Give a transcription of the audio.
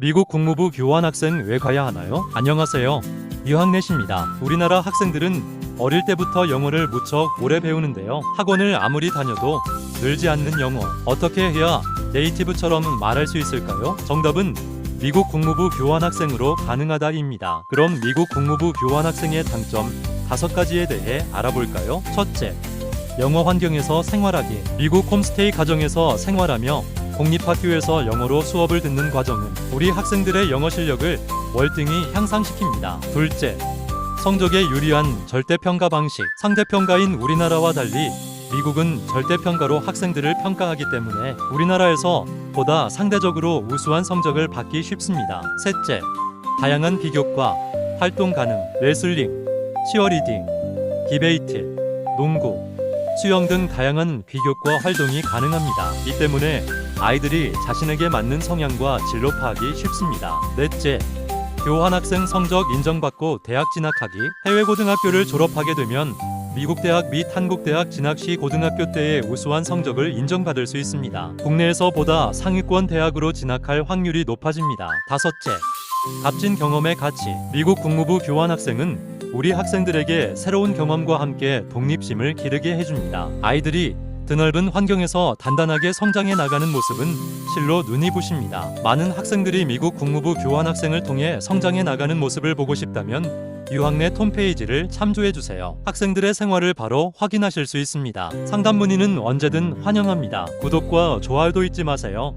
미국 국무부 교환학생 왜 가야 하나요? 안녕하세요. 유학넷입니다. 우리나라 학생들은 어릴 때부터 영어를 무척 오래 배우는데요. 학원을 아무리 다녀도 늘지 않는 영어. 어떻게 해야 네이티브처럼 말할 수 있을까요? 정답은 미국 국무부 교환학생으로 가능하다입니다. 그럼 미국 국무부 교환학생의 장점 다섯 가지에 대해 알아볼까요? 첫째, 영어 환경에서 생활하기. 미국 홈스테이 가정에서 생활하며 공립학교에서 영어로 수업을 듣는 과정은 우리 학생들의 영어 실력을 월등히 향상시킵니다. 둘째, 성적에 유리한 절대평가 방식. 상대평가인 우리나라와 달리 미국은 절대평가로 학생들을 평가하기 때문에 우리나라에서 보다 상대적으로 우수한 성적을 받기 쉽습니다. 셋째, 다양한 비교과 활동 가능, 레슬링, 치어리딩, 디베이트, 농구, 수영 등 다양한 비교과 활동이 가능합니다. 이 때문에 아이들이 자신에게 맞는 성향과 진로 파악이 쉽습니다. 넷째, 교환학생 성적 인정받고 대학 진학하기. 해외 고등학교를 졸업하게 되면 미국 대학 및 한국 대학 진학 시 고등학교 때의 우수한 성적을 인정받을 수 있습니다. 국내에서 보다 상위권 대학으로 진학할 확률이 높아집니다. 다섯째, 값진 경험의 가치. 미국 국무부 교환학생은 우리 학생들에게 새로운 경험과 함께 독립심을 기르게 해줍니다. 아이들이 드넓은 환경에서 단단하게 성장해 나가는 모습은 실로 눈이 부십니다. 많은 학생들이 미국 국무부 교환학생을 통해 성장해 나가는 모습을 보고 싶다면 유학넷 홈페이지를 참조해 주세요. 학생들의 생활을 바로 확인하실 수 있습니다. 상담 문의는 언제든 환영합니다. 구독과 좋아요도 잊지 마세요.